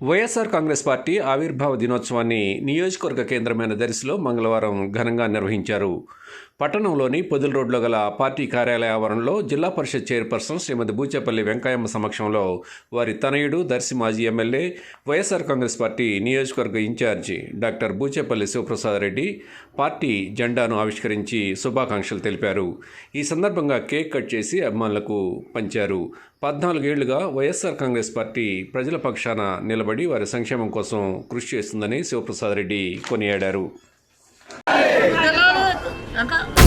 YSR Congress party ఆవిర్భావ దినోత్సవాన్ని నియోజకవర్గ కేంద్రమైన దరిసిలో మంగళవారం ఘనంగా నిర్వహించారు. పట్టణంలోని పొదుల రోడ్లో గల పార్టీ కార్యాలయ ఆవరణలో జిల్లా పరిషత్ చైర్పర్సన్ శ్రీమతి బూచేపల్లి వెంకయ్యమ్మ సమక్షంలో వారి తనయుడు దర్శి మాజీ ఎమ్మెల్యే వైఎస్ఆర్ కాంగ్రెస్ పార్టీ నియోజకవర్గ incharge doctor Buchepalli Sivaprasad Reddy party జెండాను ఆవిష్కరించి శుభాకాంక్షలు తెలిపారు. ఈ సందర్భంగా కేక్ కట్ చేసి అభిమానులకు పంచారు. పద్నాలుగేళ్ళుగా వైఎస్ఆర్ కాంగ్రెస్ పార్టీ ప్రజల పక్షాన నిలబడి వారి సంక్షేమం కోసం కృషి చేస్తుందని శివప్రసాద్ రెడ్డి కొనియాడారు. 难看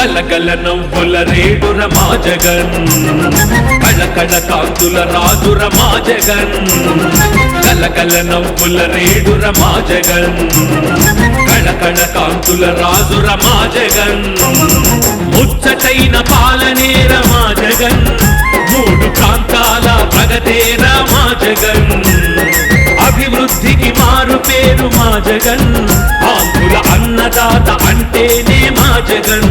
గలగల నవ్వుల రేడుర మా జగన్ కళకళ కాంతుల రాజుర మా జగన్ గలగల నవ్వుల రేడుర మా జగన్ కళకళ కాంతుల రాజుర మా జగన్ ముచ్చటైన పాలనేర మా జగన్ మూడు ప్రాంతాల ప్రగతేర మా జగన్ అభివృద్ధికి మారు పేరు మా జగన్ ఆంధ్రుల అన్నదాత అంటేనే మా జగన్